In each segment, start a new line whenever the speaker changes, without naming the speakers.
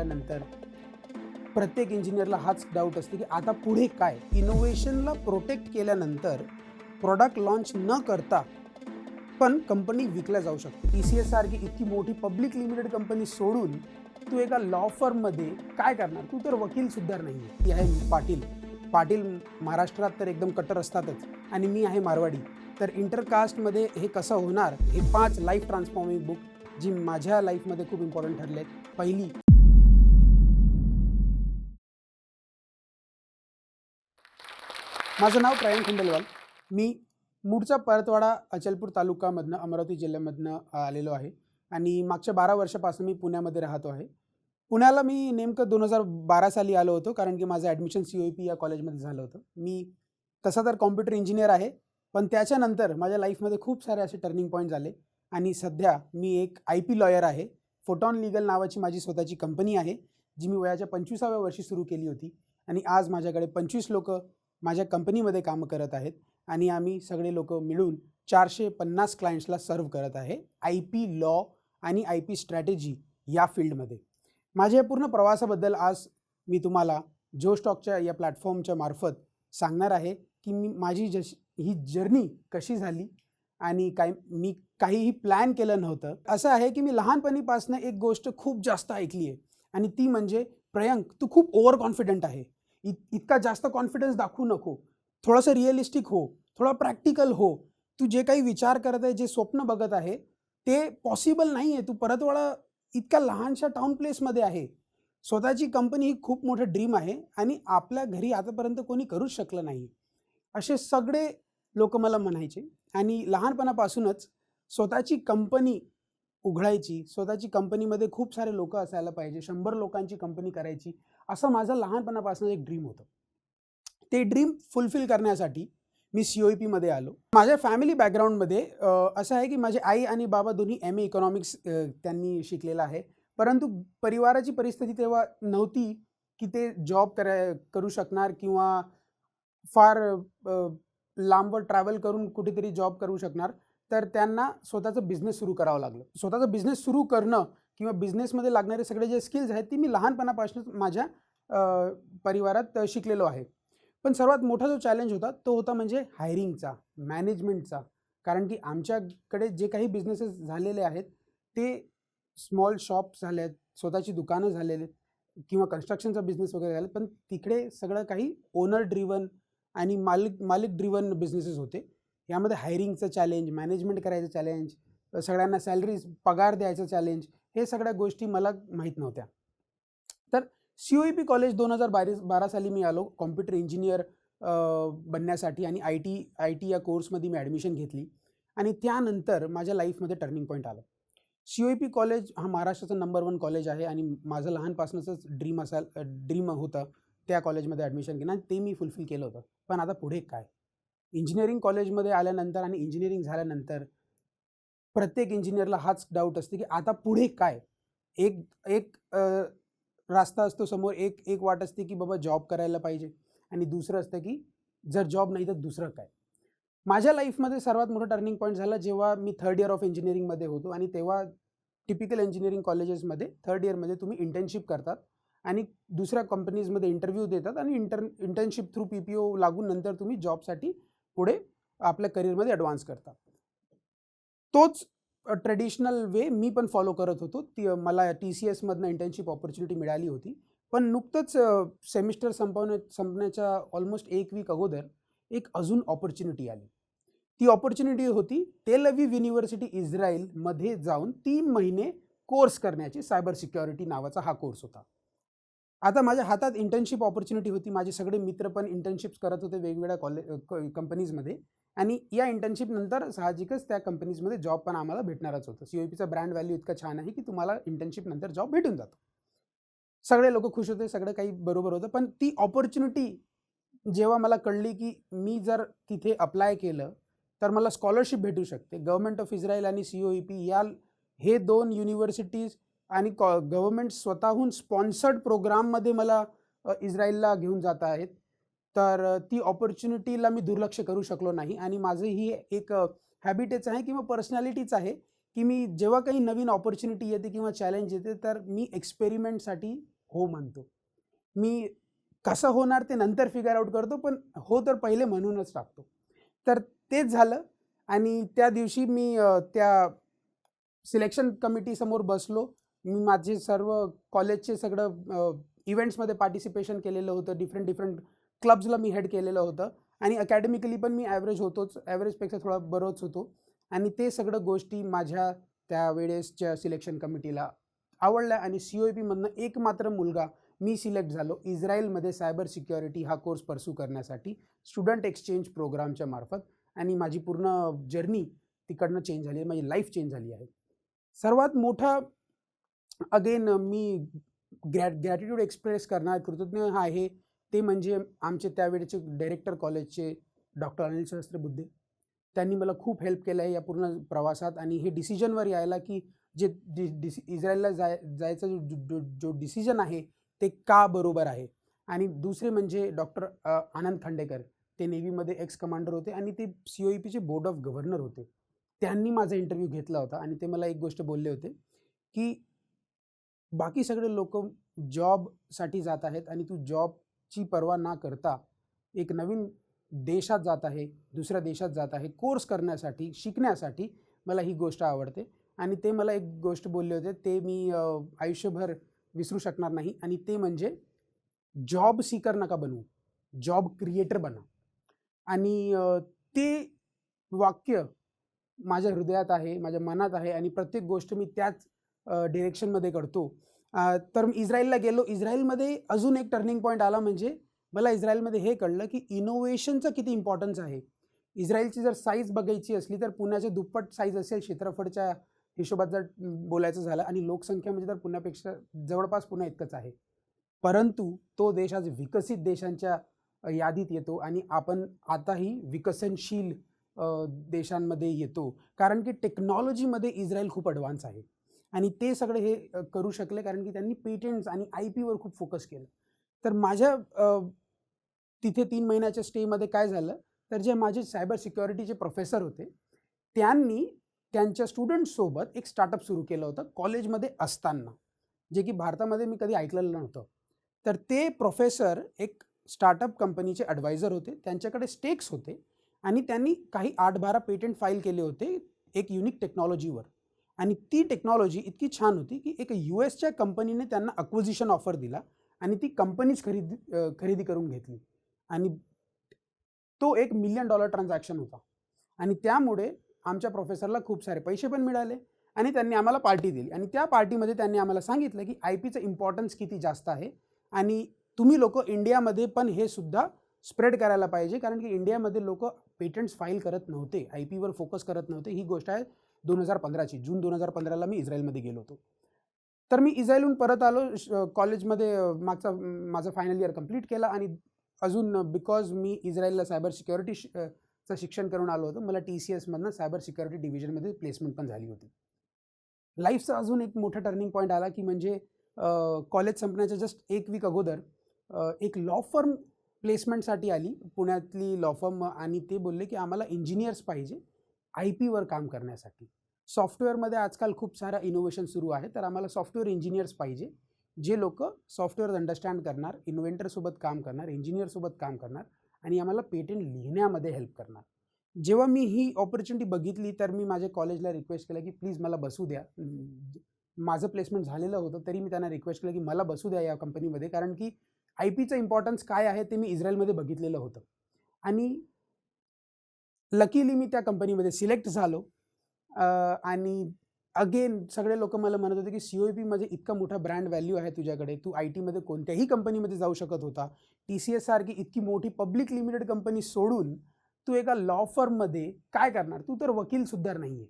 झाल्यानंतर प्रत्येक इंजिनियरला हाच डाऊट असते की आता पुढे काय? इनोव्हेशनला प्रोटेक्ट केल्यानंतर प्रॉडक्ट लॉन्च न करता पण कंपनी विकल्या जाऊ शकते. ई सी एस सारखी इतकी मोठी पब्लिक लिमिटेड कंपनी सोडून तू एका लॉ फर्ममध्ये काय करणार? तू तर वकील सुद्धा नाही ती आहे पाटील. पाटील महाराष्ट्रात तर एकदम कट्टर असतातच. आणि मी आहे मारवाडी. तर इंटरकास्टमध्ये हे कसं होणार? हे पाच लाईफ ट्रान्सफॉर्मिंग बुक जी माझ्या लाईफमध्ये खूप इम्पॉर्टंट ठरले आहेत पहिली माझं नाव प्रयाण खंडेलवाल. मी मूळचा परतवाडा अचलपूर तालुकामधनं अमरावती जिल्ह्यामधनं आलेलो आहे. आणि मागच्या बारा वर्षापासून मी पुण्यामध्ये राहतो आहे. पुण्याला मी नेमकं दोन हजार बारा साली आलो होतो कारण की माझं ॲडमिशन सी ओ पी या कॉलेजमध्ये झालं होतं. मी तसा तर कॉम्प्युटर इंजिनियर आहे पण त्याच्यानंतर माझ्या लाईफमध्ये खूप सारे असे टर्निंग पॉईंट झाले. आणि सध्या मी एक आय पी लॉयर आहे. फोटॉन लिगल नावाची माझी स्वतःची कंपनी आहे जी मी वयाच्या पंचवीसाव्या वर्षी सुरू केली होती. आणि आज माझ्याकडे पंचवीस लोक माझ्या कंपनीमध्ये कामं करत आहेत आणि आम्ही सगळे लोक मिळून चारशे पन्नास क्लायंट्सला सर्व करत आहे आय पी लॉ आणि आय पी स्ट्रॅटेजी या फील्डमध्ये माझ्या पूर्ण प्रवासाबद्दल आज मी तुम्हाला जो स्टॉकच्या या प्लॅटफॉर्मच्या मार्फत सांगणार आहे की मी माझी जशी ही जर्नी कशी झाली आणि काय मी काहीही प्लॅन केलं नव्हतं. असं आहे की मी लहानपणीपासून एक गोष्ट खूप जास्त ऐकली आहे आणि ती म्हणजे प्रयंक तू खूप ओव्हर कॉन्फिडंट आहे. इत इतका जास्त कॉन्फिडन्स दाखवू नको. थोडंसं रिअलिस्टिक हो. थोडा प्रॅक्टिकल हो. तू जे काही विचार करत आहे जे स्वप्न बघत आहे ते पॉसिबल नाही आहे तू परतवाडा इतक्या लहानशा टाउन प्लेसमध्ये आहे. स्वतःची कंपनी ही खूप मोठं ड्रीम आहे आणि आपल्या घरी आतापर्यंत कोणी करूच शकलं नाही. असे सगळे लोक मला म्हणायचे. आणि लहानपणापासूनच स्वतःची कंपनी उघडायची स्वतःची कंपनीमध्ये खूप सारे लोक असायला पाहिजे शंभर लोकांची कंपनी करायची असं माझं लहानपणापासून एक ड्रीम होतं. ते ड्रीम फुलफिल करण्यासाठी मी सी ओ पीमध्ये आलो. माझ्या फॅमिली बॅकग्राऊंडमध्ये असं आहे की माझे आई आणि बाबा दोन्ही एम ए इकॉनॉमिक्स त्यांनी शिकलेलं आहे. परंतु परिवाराची परिस्थिती तेव्हा नव्हती की ते जॉब करा करू शकणार किंवा फार लांबवर ट्रॅव्हल करून कुठेतरी जॉब करू शकणार. तर त्यांना स्वतःचं बिझनेस सुरू करावं लागलं. स्वतःचं बिझनेस सुरू करणं किंवा बिझनेसमध्ये लागणारे सगळे जे स्किल्स आहेत ती मी लहानपणापासूनच माझ्या परिवारात शिकलेलो आहे. पण सर्वात मोठा जो चॅलेंज होता तो होता म्हणजे हायरिंगचा मॅनेजमेंटचा कारण की आमच्याकडे जे काही बिझनेसेस झालेले आहेत ते स्मॉल शॉप्स झाले आहेत स्वतःची दुकानं झालेले आहेत किंवा कन्स्ट्रक्शनचा बिझनेस वगैरे झाले पण तिकडे सगळं काही ओनर ड्रिवन आणि मालिक मालिक ड्रिवन बिझनेसेस होते. यामध्ये हायरिंगचं चॅलेंज मॅनेजमेंट करायचं चॅलेंज सगळ्यांना सॅलरीज पगार द्यायचं चॅलेंज हे सगळ्या गोष्टी मला माहीत नव्हत्या. तर C O E P college दोन हजार बारा बारा साली मी आलो कॉम्प्युटर इंजिनियर बनण्यासाठी आणि आय टी आय टी या कोर्समध्ये मी ॲडमिशन घेतली आणि त्यानंतर माझ्या लाईफमध्ये टर्निंग पॉईंट आलं. C O E P college हा महाराष्ट्राचं नंबर वन कॉलेज आहे आणि माझं लहानपासूनच ड्रीम असाल ड्रीम होतं त्या कॉलेजमध्ये ॲडमिशन घेणं आणि ते मी फुलफिल केलं होतं. पण आता पुढे काय? इंजिनिअरिंग कॉलेजमध्ये आल्यानंतर आणि इंजिनिअरिंग झाल्यानंतर प्रत्येक इंजिनियरला हाच डाऊट असते की आता पुढे काय? एक एक रास्ता असतो समोर एक एक वाट असते की बाबा जॉब करायला पाहिजे. आणि दुसरं असतं की जर जॉब नाही तर दुसरं काय? माझ्या लाईफमध्ये सर्वात मोठं टर्निंग पॉईंट झाला जेव्हा मी थर्ड इयर ऑफ इंजिनिअरिंगमध्ये होतो आणि तेव्हा टिपिकल इंजिनिअरिंग कॉलेजेसमध्ये थर्ड इयरमध्ये तुम्ही इंटर्नशिप करतात आणि दुसऱ्या कंपनीजमध्ये इंटरव्ह्यू देतात आणि inter internship through P P O लागून नंतर तुम्ही जॉबसाठी पुढे आपल्या करिअरमध्ये ॲडव्हान्स करतात. तोच ट्रेडिशनल वे मी पण फॉलो करत होतो. ती मला टी सी एसमधनं इंटर्नशिप ऑपॉर्च्युनिटी मिळाली होती. पण नुकतंच सेमिस्टर संपवण्या संपण्याच्या ऑलमोस्ट एक वीक अगोदर एक अजून ऑपॉर्च्युनिटी आली. ती ऑपॉर्च्युनिटी होती तेल अवीव युनिव्हर्सिटी इस्रायलमध्ये जाऊन तीन महिने कोर्स करण्याची सायबर सिक्युरिटी नावाचा हा कोर्स होता. आता माझ्या हातात इंटर्नशिप ऑपॉर्च्युनिटी होती. माझे सगळे मित्र पण इंटर्नशिप्स करत होते वेगवेगळ्या कॉलेज कंपनीजमध्ये आणि या इंटर्नशिपनंतर साहजिकच त्या कंपनीजमध्ये जॉब पण आम्हाला भेटणारच होतं. सी ओ पीचा ब्रँड व्हॅल्यू इतका छान आहे की तुम्हाला इंटर्नशिपनंतर जॉब भेटून जातो. सगळे लोक खुश होते सगळं काही बरोबर होतं. पण ती ऑपॉर्च्युनिटी जेव्हा मला कळली की मी जर तिथे अप्लाय केलं तर मला स्कॉलरशिप भेटू शकते. गव्हर्मेंट ऑफ इस्रायल आणि सी ओ ई पी या हे दोन युनिव्हर्सिटीज आणि कॉ गव्हर्मेंट स्वतःहून स्पॉन्सर्ड प्रोग्राममध्ये मला इस्रायलला घेऊन जात आहेत. तर ती ऑपॉर्च्युनिटीला मी दुर्लक्ष करू शकलो नाही आणि माझं ही एक हॅबिटेच आहे किंवा पर्सनॅलिटीच आहे की मी जेव्हा काही नवीन ऑपॉर्च्युनिटी येते किंवा चॅलेंज येते तर मी एक्सपेरिमेंटसाठी हो म्हणतो मी कसं होणार ते नंतर फिगर आउट करतो पण हो तर पहिले म्हणूनच टाकतो. तर तेच झालं आणि त्या दिवशी मी त्या सिलेक्शन कमिटीसमोर बसलो. मी माझे सर्व कॉलेजचे सगळं इव्हेंट्समध्ये पार्टिसिपेशन केलेलं होतं डिफरंट डिफरंट क्लब्सला मी हेड केलेलं होतं. आणि अकॅडमिकली पण मी ॲव्हरेज होतोच ॲव्हरेजपेक्षा थोडा बरोच होतो. आणि ते सगळं गोष्टी माझ्या त्यावेळेसच्या सिलेक्शन कमिटीला आवडल्या आणि सी ओ पीमधनं एक मात्र मुलगा मी सिलेक्ट झालो इस्रायलमध्ये सायबर सिक्युरिटी हा कोर्स परस्यू करण्यासाठी स्टुडंट एक्सचेंज प्रोग्रामच्या मार्फत. आणि माझी पूर्ण जर्नी तिकडनं चेंज झाली आहे माझी लाईफ चेंज झाली आहे. सर्वात मोठा अगेन मी ग्रॅ ग्रॅटिट्यूड एक्सप्रेस करणार कृतज्ञ आहे. ते म्हणजे आमचे त्यावेळेचे डायरेक्टर कॉलेजचे डॉक्टर अनिल सहस्त्रबुद्धे. त्यांनी मला खूप हेल्प केलं आहे या पूर्ण प्रवासात आणि हे डिसिजनवर यायला की जे डि डिसि इस्रायलला जाय जायचं जो जो जो डिसिजन आहे ते का बरोबर आहे? आणि दुसरे म्हणजे डॉक्टर आनंद खांडेकर. ते नेव्हीमध्ये एक्स कमांडर होते आणि ते सी ओ ई पीचे बोर्ड ऑफ गव्हर्नर होते. त्यांनी माझा इंटरव्ह्यू घेतला होता आणि ते मला एक गोष्ट बोलले होते की बाकी सगळे लोक जॉबसाठी जात आहेत आणि तू जॉबची पर्वा ना करता एक नवीन देशात जात आहे दुसऱ्या देशात जात आहे कोर्स करण्यासाठी शिकण्यासाठी मला ही गोष्ट आवडते. आणि ते मला एक गोष्ट बोलले होते ते मी आयुष्यभर विसरू शकणार नाही. आणि ते म्हणजे जॉब सीकर नका बनवू जॉब क्रिएटर बना. आणि ते वाक्य माझ्या हृदयात आहे माझ्या मनात आहे आणि प्रत्येक गोष्ट मी त्याच डिरेक्शनमध्ये करतो. तर मी इस्रायलला गेलो. इस्रायलमध्ये अजून एक टर्निंग पॉईंट आला म्हणजे मला इस्रायलमध्ये हे कळलं की इनोव्हेशनचं किती इम्पॉर्टन्स आहे. इस्रायलची जर साईज बघायची असली तर पुण्याच्या दुप्पट साईज असेल क्षेत्रफळच्या हिशोबात जर बोलायचं झालं आणि लोकसंख्या म्हणजे तर पुण्यापेक्षा जवळपास पुन्हा इतकंच आहे. परंतु तो देश आज विकसित देशांच्या यादीत येतो आणि आपण आताही विकसनशील देशांमध्ये येतो. कारण की टेक्नॉलॉजीमध्ये इस्रायल खूप ॲडव्हान्स आहे. आणि ते सगळं हे करू शकले कारण की त्यांनी पेटंट्स आणि आय पीवर खूप फोकस केलं. तर माझ्या तिथे तीन महिन्याच्या स्टेमध्ये काय झालं तर जे माझे सायबर सिक्युरिटीचे प्रोफेसर होते त्यांनी त्यांच्या स्टुडंट्ससोबत एक स्टार्टअप सुरू केलं होतं कॉलेजमध्ये असताना जे की भारतामध्ये मी कधी ऐकलेलं नव्हतं. तर ते प्रोफेसर एक स्टार्टअप कंपनीचे ॲडवायझर होते त्यांच्याकडे स्टेक्स होते आणि त्यांनी काही आठ बारा पेटंट फाईल केले होते एक युनिक टेक्नॉलॉजीवर. आणि ती टेक्नॉलॉजी इतकी छान होती की एक यू एसच्या कंपनीने त्यांना अक्विजिशन ऑफर दिला आणि ती कंपनीच खरेदी खरेदी करून घेतली. आणि तो एक मिलियन डॉलर ट्रान्झॅक्शन होता. आणि त्यामुळे आमच्या प्रोफेसरला खूप सारे पैसे पण मिळाले आणि त्यांनी आम्हाला पार्टी दिली. आणि त्या पार्टीमध्ये त्यांनी आम्हाला सांगितलं की आय पीचं इम्पॉर्टन्स किती जास्त आहे आणि तुम्ही लोक इंडियामध्ये पण हे सुद्धा स्प्रेड करायला पाहिजे कारण की इंडियामध्ये लोक पेटंट्स फाईल करत नव्हते. आय पीवर फोकस करत नव्हते. ही गोष्ट आहे. दोन हजार पंधराची जून दोन हजार पंधराला मी इस्रायलमध्ये गेलो होतो. तर मी इस्रायलहून परत आलो श- कॉलेजमध्ये मागचा माझं फायनल इयर कंप्लीट केला आणि अजून बिकॉज मी इस्रायलला सायबर सिक्युरिटी चं शिक्षण करून आलो होतो मला टी सी एसमधनं सायबर सिक्युरिटी डिव्हिजनमध्ये प्लेसमेंट पण झाली होती. लाईफचा अजून एक मोठा टर्निंग पॉईंट आला की म्हणजे कॉलेज संपण्याच्या जस्ट एक वीक अगोदर एक लॉ फर्म प्लेसमेंटसाठी आली. पुण्यातली लॉ फर्म आणि ते बोलले की आम्हाला इंजिनियर्स पाहिजे. आय पीवर काम करण्यासाठी. सॉफ्टवेअरमध्ये आजकाल खूप सारा इनोव्हेशन सुरू आहे तर आम्हाला सॉफ्टवेअर इंजिनियर्स पाहिजे. जे लोक सॉफ्टवेअर अंडरस्टँड करणार इन्व्हेंटरसोबत काम करणार इंजिनियरसोबत काम करणार आणि आम्हाला पेटंट लिहिण्यामध्ये हेल्प करणार. जेव्हा मी ही ऑपॉर्च्युनिटी बघितली तर मी माझ्या कॉलेजला रिक्वेस्ट केलं की प्लीज मला बसू द्या. माझं प्लेसमेंट झालेलं होतं तरी मी त्यांना रिक्वेस्ट केलं की मला बसू द्या या कंपनीमध्ये कारण की आय पीचं इम्पॉर्टन्स काय आहे ते मी इस्रायलमध्ये बघितलेलं होतं. आणि लकीली मी त्या कंपनीमध्ये सिलेक्ट झालो. आणि अगेन सगळे लोक मला म्हणत होते की सी ओ पीमध्ये इतका मोठा ब्रँड व्हॅल्यू आहे तुझ्याकडे. तू आय टीमध्ये कोणत्याही कंपनीमध्ये जाऊ शकत होता. टी सी एस सारखी इतकी मोठी पब्लिक लिमिटेड कंपनी सोडून तू एका लॉ फर्ममध्ये काय करणार? तू तर वकीलसुद्धा नाही आहे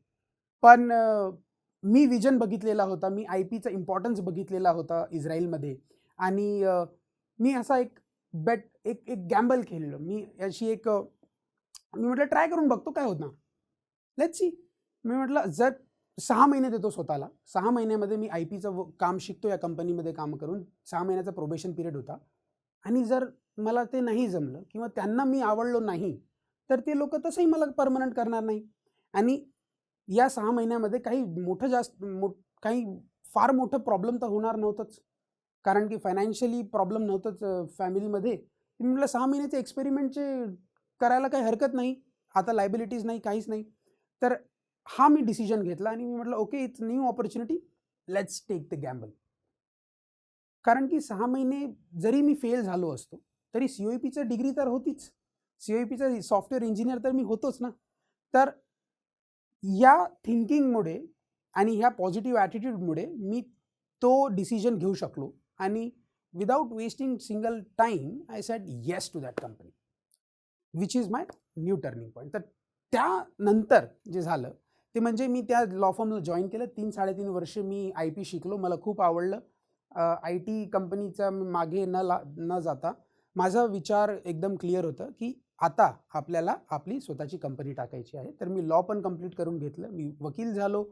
पण मी विजन बघितलेला होता. मी आय पीचा इम्पॉर्टन्स बघितलेला होता इस्रायलमध्ये. आणि मी असा एक बेट एक एक गॅम्बल खेळलो. मी अशी एक मी म्हटलं ट्राय करून बघतो काय होत ना लेट सी मी म्हटलं जर सहा महिने देतो स्वतःला सहा महिन्यामध्ये मी आय पीचं काम शिकतो या कंपनीमध्ये काम करून सहा महिन्याचा प्रोबेशन पिरियड होता आणि जर मला ते नाही जमलं किंवा त्यांना मी आवडलो नाही तर ते लोक तसंही मला परमनंट करणार नाही. आणि या सहा महिन्यामध्ये काही मोठं जास्त मो काही फार मोठं प्रॉब्लेम तर होणार नव्हतंच. कारण की फायनान्शियली प्रॉब्लेम नव्हतंच फॅमिलीमध्ये म्हटलं सहा महिन्याचे एक्सपेरिमेंटचे करायला काही हरकत नाही. आता लायबिलिटीज नाही काहीच नाही. तर हा मी डिसिजन घेतला आणि मी म्हटलं okay it's new opportunity let's take the gamble कारण की सहा महिने जरी मी फेल झालो असतो तरी सी ओ पीचं डिग्री तर होतीच. सी ओ पीचं सॉफ्टवेअर इंजिनियर तर मी होतोच ना. तर या थिंकिंगमुळे आणि ह्या पॉझिटिव्ह ॲटिट्यूडमुळे मी तो डिसिजन घेऊ शकलो. आणि without wasting single time I said yes to that company which is my new turning point तर त्यानंतर जे झालं ते म्हणजे मी त्या लॉ फॉर्मला जॉईन केलं. तीन साडेतीन वर्ष मी आय पी शिकलो. मला खूप आवडलं. आय टी कंपनीचा मागे न ला न जाता माझा विचार एकदम क्लिअर होतं की आता आपल्याला आपली स्वतःची कंपनी टाकायची आहे. तर मी लॉ पण कंप्लीट करून घेतलं. मी वकील झालो.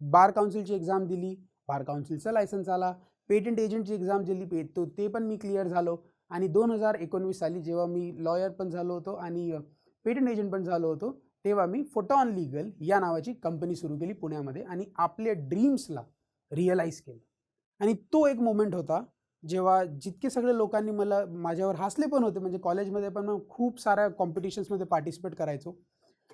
बार काउन्सिलची एक्झाम दिली. बार काउन्सिलचा लायसन्स आला. पेटंट एजंटची एक्झाम दिली. पे तो ते पण मी क्लिअर झालो. आणि दोन हजार एकोणवीस साली जेव्हा मी लॉयर पण झालो होतो आणि पेटंट एजंट पण झालो होतो तेव्हा मी फोटॉन लिगल या नावाची कंपनी सुरू केली पुण्यामध्ये आणि आपल्या ड्रीम्सला रिअलाईज केलं. आणि तो एक मोमेंट होता जेव्हा जितके सगळे लोकांनी मला माझ्यावर हसले पण होते म्हणजे कॉलेजमध्ये पण मग खूप साऱ्या कॉम्पिटिशन्समध्ये पार्टिसिपेट करायचो.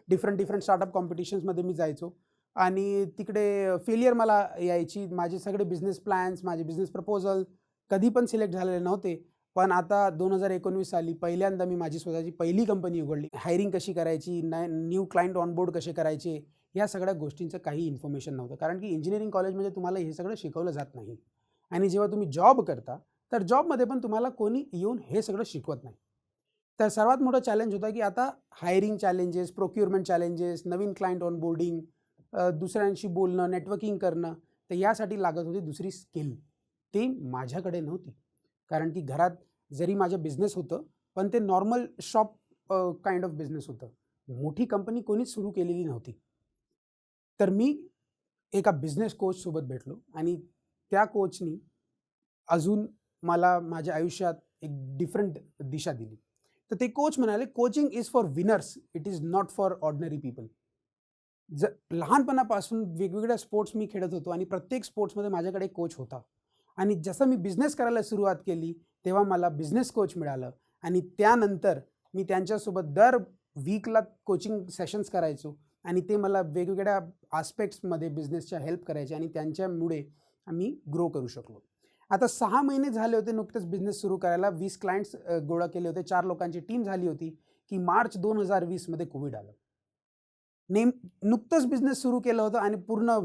डिफरंट डिफरंट स्टार्टअप कॉम्पिटिशन्समध्ये मी जायचो. आणि तिकडे फेलियर मला यायची. माझे सगळे बिझनेस प्लॅन्स माझे बिझनेस प्रपोजल कधी पण सिलेक्ट झालेले नव्हते. पण आता दोन हजार एकोणवीस साली पहिल्यांदा मी माझी स्वतःची पहिली कंपनी उघडली. हायरिंग कशी करायची नाय न्यू क्लायंट ऑनबोर्ड कसे करायचे या सगळ्या गोष्टींचं काही इन्फॉर्मेशन नव्हतं. कारण की इंजिनिअरिंग कॉलेजमध्ये तुम्हाला हे सगळं शिकवलं जात नाही. आणि जेव्हा तुम्ही जॉब करता तर जॉबमध्ये पण तुम्हाला कोणी येऊन हे सगळं शिकवत नाही. तर सर्वात मोठं चॅलेंज होतं की आता हायरिंग चॅलेंजेस प्रोक्युरमेंट चॅलेंजेस नवीन क्लायंट ऑन बोर्डिंग दुसऱ्यांशी बोलणं नेटवर्किंग करणं तर यासाठी लागत होती दुसरी स्किल ती माझ्याकडे नव्हती. कारण की घरात जरी माझं बिझनेस होतं पण ते normal shop kind of business होतं. मोठी कंपनी कोणीच सुरू केलेली नव्हती. तर मी एका बिझनेस कोचसोबत भेटलो आणि त्या कोचनी अजून मला माझ्या आयुष्यात एक डिफरंट दिशा दिली. तर ते कोच म्हणाले coaching is for winners it is not for ordinary people ज लहानपणापासून वेगवेगळ्या स्पोर्ट्स मी खेळत होतो आणि प्रत्येक स्पोर्ट्समध्ये माझ्याकडे कोच होता. आणि जसं मी बिझनेस करायला सुरुवात केली तेव्हा मला बिझनेस कोच मिळालं. आणि त्यानंतर मी त्यांच्यासोबत दर वीकला कोचिंग सेशन्स करायचो. आणि ते मला वेगवेगळ्या आस्पेक्ट्समध्ये बिझनेसच्या हेल्प करायचे आणि त्यांच्यामुळे आम्ही ग्रो करू शकलो. आता सहा महिने झाले होते नुकतेच बिझनेस सुरू करायला. वीस क्लायंट्स गोळा केले होते. चार लोकांची टीम झाली होती की मार्च दोन हजार वीसमध्ये कोविड आलं. नेम नुकतंच बिझनेस सुरू केलं होतं आणि पूर्ण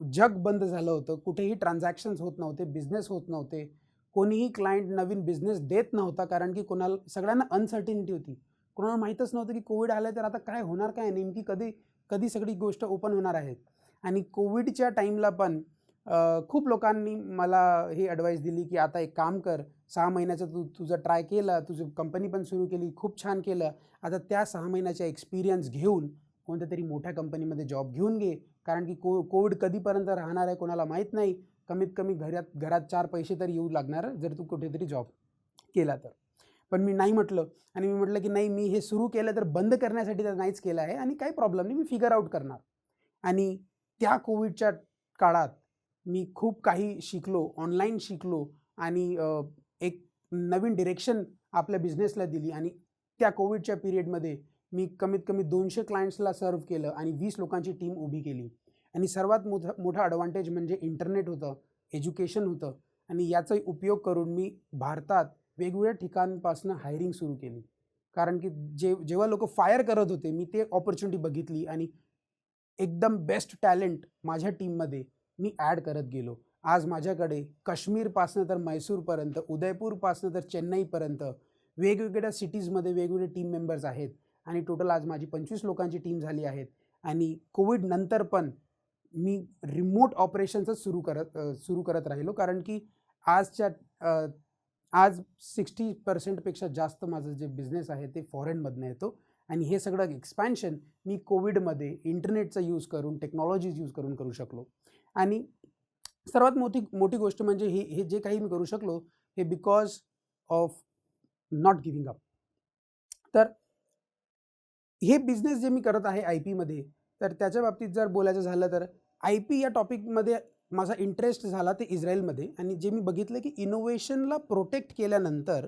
जग बंद झालं होतं. कुठेही ट्रान्झॅक्शन्स होत नव्हते बिझनेस होत नव्हते. कोणीही क्लायंट नवीन बिझनेस देत नव्हता कारण की कोणाला सगळ्यांना अनसर्टिनिटी होती. कोणाला माहीतच नव्हतं की कोविड आलं तर आता काय होणार काय नेमकी कधी कधी सगळी गोष्ट ओपन होणार आहेत आणि कोविडच्या टाईमला पण खूप लोकांनी मला ही ॲडवाईस दिली की आता एक काम कर. सहा महिन्याचं तू तुझं ट्राय केलं तुझं कंपनी पण सुरू केली खूप छान केलं. आता त्या सहा महिन्याच्या एक्सपिरियन्स घेऊन कोणत्या तरी मोठ्या कंपनीमध्ये जॉब घेऊन घे. कारण की को कोविड कधीपर्यंत राहणार आहे कोणाला माहीत नाही. कमीत कमी घरात घरात चार पैसे तरी येऊ लागणार जर तू कुठेतरी जॉब केला तर. पण मी नाही म्हटलं आणि मी म्हटलं की नाही मी हे सुरू केलं तर बंद करण्यासाठी तर नाहीच केलं आहे आणि काही प्रॉब्लेम नाही मी फिगर आउट करणार. आणि त्या कोविडच्या काळात मी खूप काही शिकलो ऑनलाईन शिकलो आणि एक नवीन डिरेक्शन आपल्या बिझनेसला दिली आणि त्या कोविडच्या पिरियडमध्ये मी कमीत कमी दोनशे क्लायंट्सला सर्व केलं आणि वीस लोकांची टीम उभी केली. आणि सर्वात मोठा मोठा ॲडव्हान्टेज म्हणजे इंटरनेट होतं एज्युकेशन होतं. आणि याचा उपयोग करून मी भारतात वेगवेगळ्या ठिकाणपासून हायरिंग सुरू केली. कारण की जे जेव्हा लोक फायर करत होते मी ते ऑपॉर्च्युनिटी बघितली आणि एकदम बेस्ट टॅलेंट माझ्या टीममध्ये मी ॲड करत गेलो. आज माझ्याकडे काश्मीरपासनं तर मैसूरपर्यंत उदयपूरपासनं तर चेन्नईपर्यंत वेगवेगळ्या सिटीजमध्ये वेगवेगळे टीम मेंबर्स आहेत. आणि टोटल आज माझी पंचवीस लोकांची टीम झाली आहेत. आणि कोविड नंतर पण मी रिमोट ऑपरेशन्सच सुरू करत सुरू करत राहिलो. कारण की आजच्या आज सिक्स्टी पर्सेंटपेक्षा जास्त माझं जे बिझनेस आहे ते फॉरेनमधनं येतो. आणि हे सगळं एक्सपॅन्शन मी कोविडमध्ये इंटरनेटचा यूज करून टेक्नॉलॉजीज यूज करून करू शकलो. आणि सर्वात मोठी मोठी गोष्ट म्हणजे हे हे जे काही मी करू शकलो हे because of not giving up. तर हे बिझनेस जे मी करत आहे आय पीमध्ये तर त्याच्या बाबतीत जर बोलायचं झालं तर आय पी या टॉपिकमध्ये माझा इंटरेस्ट झाला ते इस्रायलमध्ये आणि जे मी बघितलं की इनोव्हेशनला प्रोटेक्ट केल्यानंतर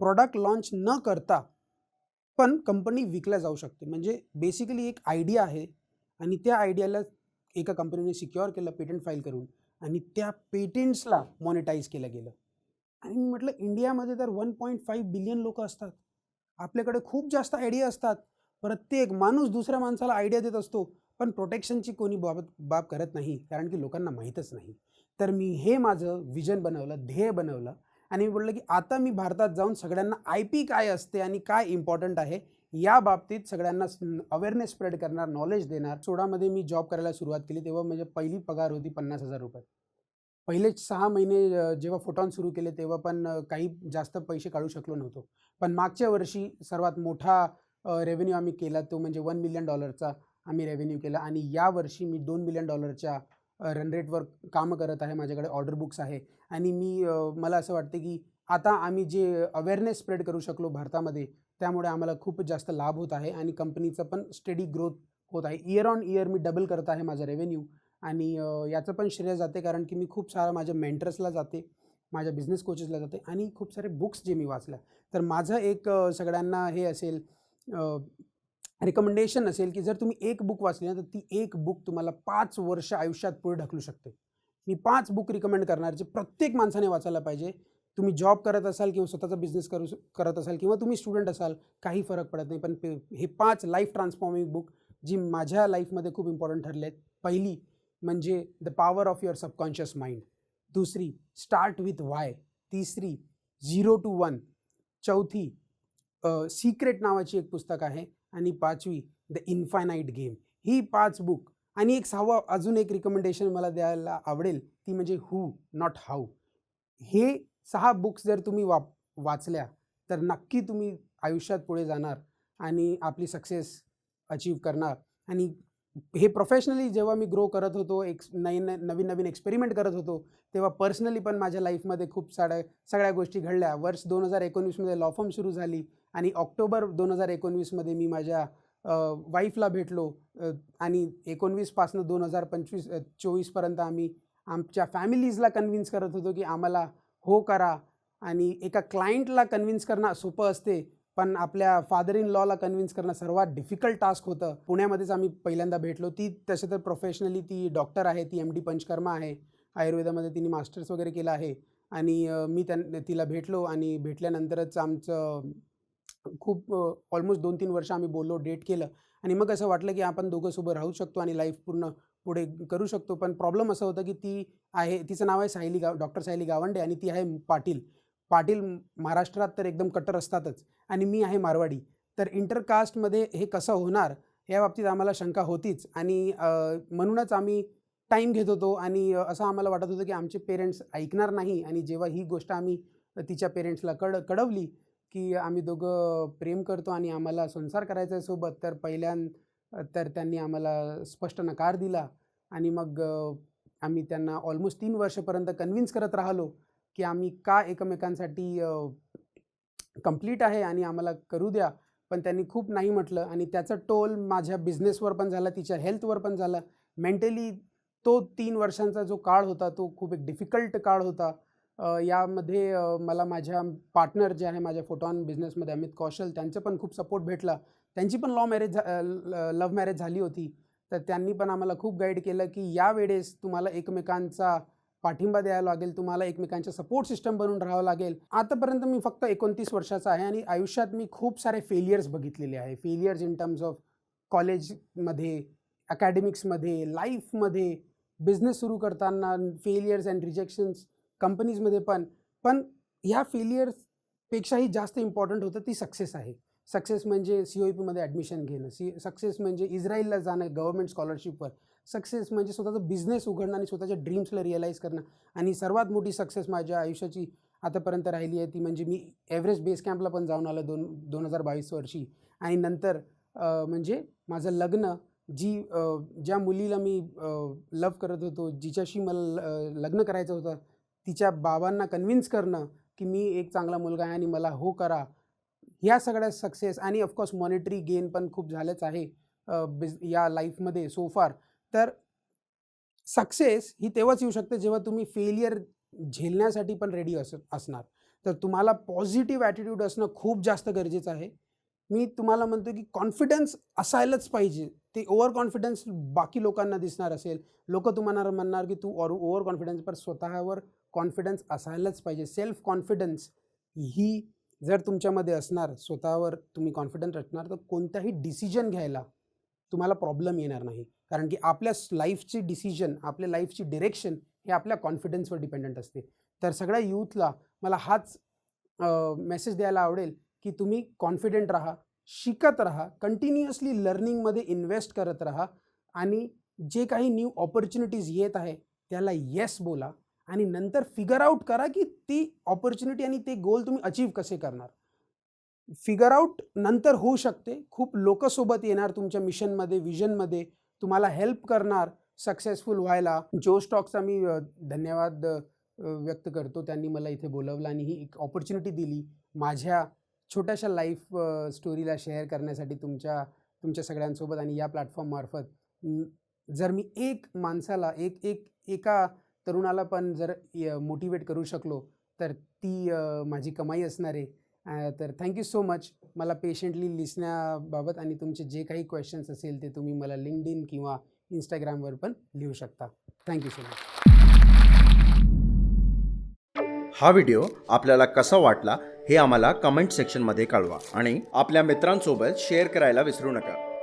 प्रॉडक्ट लॉन्च न करता पण कंपनी विकल्या जाऊ शकते. म्हणजे बेसिकली एक आयडिया आहे आणि त्या आयडियाला एका कंपनीने सिक्युअर केलं पेटंट फाईल करून आणि त्या पेटेंट्सला मॉनिटाईज केलं गेलं. आणि मी म्हटलं इंडियामध्ये तर वन पॉईंट फाईव्ह बिलियन लोक असतात. आपल्याकडे खूप जास्त आयडिया असतात. प्रत्येक माणूस दुसऱ्या माणसाला आयडिया देत असतो पण प्रोटेक्शनची कोणी बाबत बाब करत नाही कारण की लोकांना माहीतच नाही. तर मी हे माझं विजन बनवलं ध्येय बनवलं आणि मी बोललं की आता मी भारतात जाऊन सगळ्यांना आय पी काय असते आणि काय इम्पॉर्टंट आहे या बाबतीत सगळ्यांना अवेअरनेस स्प्रेड करणार नॉलेज देणार. सोडामध्ये मी जॉब करायला सुरुवात केली तेव्हा म्हणजे पहिली पगार होती पन्नास हजार रुपये. पहिले सहा महिने जेव्हा फोटॉन सुरू केले तेव्हा पण काही जास्त पैसे काढू शकलो नव्हतो. पण मागच्या वर्षी सर्वात मोठा रेव्हेन्यू आम्ही केला तो म्हणजे वन मिलियन डॉलरचा आम्ही रेव्हेन्यू केला. आणि यावर्षी मी दोन मिलियन डॉलरच्या रनरेटवर कामं करत आहे. माझ्याकडे ऑर्डर बुक्स आहे. आणि मी मला असं वाटते की आता आम्ही जे अवेअरनेस स्प्रेड करू शकलो भारतामध्ये त्यामुळे आम्हाला खूप जास्त लाभ होत आहे. आणि कंपनीचं पण स्टडी ग्रोथ होत आहे. इयर ऑन इयर मी डबल करत आहे माझा रेव्हेन्यू आणि याचं पण श्रेय जाते कारण की मी खूप सारा माझ्या मेंटर्सला जाते माझ्या बिझनेस कोचेसला जाते आणि खूप सारे बुक्स जे मी वाचल्या. तर माझं एक सगळ्यांना हे असेल रिकमेंडेशन असेल की जर तुम्ही एक बुक वाचली ना तर ती एक बुक तुम्हाला पाच वर्ष आयुष्यात पुढे ढकलू शकते. मी पाच बुक रिकमेंड करणार जे प्रत्येक माणसाने वाचायला पाहिजे. तुम्ही जॉब करत असाल किंवा स्वतःचा बिझनेस करू करत असाल किंवा तुम्ही स्टुडंट असाल काही फरक पडत नाही. पण पे- हे पाच लाईफ ट्रान्सफॉर्मिंग बुक जी माझ्या लाईफमध्ये खूप इम्पॉर्टंट ठरले आहेत पहिली म्हणजे the power of your subconscious mind दुसरी स्टार्ट विथ वाय तिसरी झिरो टू वन चौथी सिक्रेट नावाची एक पुस्तक आहे आणि पाचवी द इन्फायनाईट गेम ही पाच बुक आणि एक सहावा अजून एक रिकमेंडेशन मला द्यायला आवडेल ती म्हणजे हू नॉट हाऊ हे सहा बुक्स जर तुम्ही वाप वाचल्या तर नक्की तुम्ही आयुष्यात पुढे जाणार आणि आपली सक्सेस अचीव करणार. आणि हे प्रोफेशनली जेव्हा मी ग्रो करत होतो एक नवीन नवीन नवीन एक्सपेरिमेंट करत होतो तेव्हा पर्सनली पण माझ्या लाईफमध्ये खूप साऱ्या सगळ्या गोष्टी घडल्या. वर्ष दोन हजार एकोणीसमध्ये लॉफॉर्म सुरू झाली. आणि ऑक्टोबर दोन हजार एकोणवीसमध्ये मी माझ्या वाईफला भेटलो. आणि एकोणवीसपासनं दोन हजार पंचवीस चोवीसपर्यंत आम्ही आमच्या फॅमिलीजला कन्व्हिन्स करत होतो की आम्हाला हो करा आणि एका क्लायंटला कन्व्हिन्स करणं सोपं असते पण आपल्या फादर इन लॉला कन्व्हिन्स करणं सर्वात डिफिकल्ट टास्क होतं. पुण्यामध्येच आम्ही पहिल्यांदा भेटलो. ती तसे तर प्रोफेशनली ती डॉक्टर आहे ती एम डी पंचकर्मा आहे. आयुर्वेदामध्ये तिने मास्टर्स वगैरे केलं आहे. आणि मी त्यां तिला भेटलो आणि भेटल्यानंतरच आमचं खूप ऑलमोस्ट दोन तीन वर्ष आम्ही बोललो डेट केलं आणि मग असं वाटलं की आपण दोघं सोबत राहू शकतो आणि लाईफ पूर्ण पुढे करू शकतो. पण प्रॉब्लेम असं होतं की ती आहे तिचं नाव आहे सायली गाव डॉक्टर सायली गावंडे आणि ती आहे पाटील. पाटील महाराष्ट्रात तर एकदम कट्टर असतातच आणि मी आहे मारवाडी. तर इंटरकास्टमध्ये हे कसं होणार या बाबतीत आम्हाला शंका होतीच आणि म्हणूनच आम्ही टाईम घेत होतो आणि असं आम्हाला वाटत होतं की आमचे पेरेंट्स ऐकणार नाही आणि जेव्हा ही गोष्ट आम्ही तिच्या पेरेंट्सला कड कळवली की आम्ही दोघं प्रेम करतो आणि आम्हाला संसार करायचा आहे सोबत तर पहिल्यां तर त्यांनी आम्हाला स्पष्ट नकार दिला. आणि मग आम्ही त्यांना ऑलमोस्ट तीन वर्षपर्यंत कन्व्हिन्स करत राहिलो की आम्ही का एकमेकांसाठी कंप्लीट आहे आणि आम्हाला करू द्या. पण त्यांनी खूप नाही म्हटलं आणि त्याचा टोल माझ्या बिझनेसवर पण झाला तिच्या हेल्थवर पण झाला. मेंटली तो तीन वर्षांचा जो काळ होता तो खूप एक डिफिकल्ट काळ होता. यामध्ये मला माझ्या पार्टनर जे आहे माझ्या फोटॉन बिझनेसमध्ये अमित कौशल त्यांचं पण खूप सपोर्ट भेटला. त्यांची पण लॉ मॅरेज लव्ह मॅरेज झाली होती. तर त्यांनी पण आम्हाला खूप गाईड केलं की यावेळेस तुम्हाला एकमेकांचा पाठिंबा द्यायला लागेल तुम्हाला एकमेकांच्या सपोर्ट सिस्टम बनून राहावं लागेल. आतापर्यंत मी फक्त एकोणतीस वर्षाचा आहे आणि आयुष्यात मी खूप सारे फेलियर्स बघितलेले आहे. फेलियर्स इन टर्म्स ऑफ कॉलेजमध्ये अकॅडमिक्समध्ये लाईफमध्ये बिझनेस सुरू करताना फेलियर्स अँड रिजेक्शन्स कंपनीजमध्ये पण. पण ह्या फेलियर्सपेक्षाही जास्त इम्पॉर्टंट होतं ती सक्सेस आहे. सक्सेस म्हणजे सी ओ पीमध्ये ॲडमिशन घेणं. सी सक्सेस म्हणजे इस्रायलला जाणं गव्हर्मेंट स्कॉलरशिपवर सक्सेस म्हणजे स्वतःचा बिझनेस उघडणं आणि स्वतःच्या ड्रीम्सला रिअलाईज करणं. आणि सर्वात मोठी सक्सेस माझ्या आयुष्याची आतापर्यंत राहिली आहे ती म्हणजे मी एव्हरेस्ट बेस कॅम्पला पण जाऊन आलो दोन दोन हजार बावीस वर्षी. आणि नंतर म्हणजे माझं लग्न जी ज्या मुलीला मी लव करत होतो जिच्याशी मला ल- लग्न करायचं होतं तिच्या बाबांना कन्व्हिन्स करणं की मी एक चांगला मुलगा आहे आणि मला हो करा. ह्या सगळ्या सक्सेस आणि ऑफकोर्स मॉनिटरी गेन पण खूप झालंच आहे बिझ या लाईफमध्ये सो फार तर सक्सेस ही तेव्हाच येऊ शकते जेव्हा तुम्ही फेलियर झेलण्यासाठी पण रेडी अस असणार. तर तुम्हाला पॉझिटिव्ह ॲटिट्यूड असणं खूप जास्त गरजेचं आहे. मी तुम्हाला म्हणतो की कॉन्फिडन्स असायलाच पाहिजे. ते ओव्हर कॉन्फिडन्स बाकी लोकांना दिसणार असेल. लोक तुम्हाला म्हणणार की तू ओव्हर कॉन्फिडन्स पण स्वतःवर कॉन्फिडन्स असायलाच पाहिजे. सेल्फ कॉन्फिडन्स ही जर तुमच्यामध्ये असणार स्वतःवर तुम्ही कॉन्फिडन्स असणार तर कोणताही डिसिजन घ्यायला तुम्हाला प्रॉब्लेम येणार नाही. कारण की आपल्या लाईफची डिसिजन आपल्या लाईफची डिरेक्शन हे आपल्या कॉन्फिडन्सवर डिपेंडंट असते. तर सगळ्या यूथला मला हाच मेसेज द्यायला आवडेल की तुम्ही कॉन्फिडंट राहा शिकत राहा कंटिन्युअसली लर्निंगमध्ये इन्व्हेस्ट करत राहा आणि जे काही न्यू ऑपॉर्च्युनिटीज येत आहे त्याला येस बोला. आणि नंतर फिगर आउट करा की ती ऑपॉर्च्युनिटी आणि ते गोल तुम्ही अचीव कसे करणार. फिगर आउट नंतर होऊ शकते. खूप लोक सोबत येणार तुमच्या मिशनमध्ये विजनमध्ये तुम्हाला हेल्प करणार सक्सेसफुल व्हायला. जो स्टॉक्सचा मी धन्यवाद व्यक्त करतो. त्यांनी मला इथे बोलवलं आणि ही एक ऑपॉर्च्युनिटी दिली. माझ्या छोट्याशा लाईफ स्टोरीला शेअर करण्यासाठी तुमच्या तुमच्या सगळ्यांसोबत आणि या प्लॅटफॉर्ममार्फत जर मी एक माणसाला एक एक एका तरुणाला पण जर मोटिवेट करू शकलो तर ती माझी कमाई असणार आहे. तर थँक्यू सो मच मला पेशंटली लिसण्याबाबत आणि तुमचे जे काही क्वेश्चन्स असेल ते तुम्ही मला लिंक्ड इन किंवा इंस्टाग्रामवर पण लिहू शकता. थँक्यू सो मच
हा व्हिडिओ आपल्याला कसा वाटला हे आम्हाला कमेंट सेक्शनमध्ये कळवा. आणि आपल्या मित्रांसोबत शेअर करायला विसरू नका.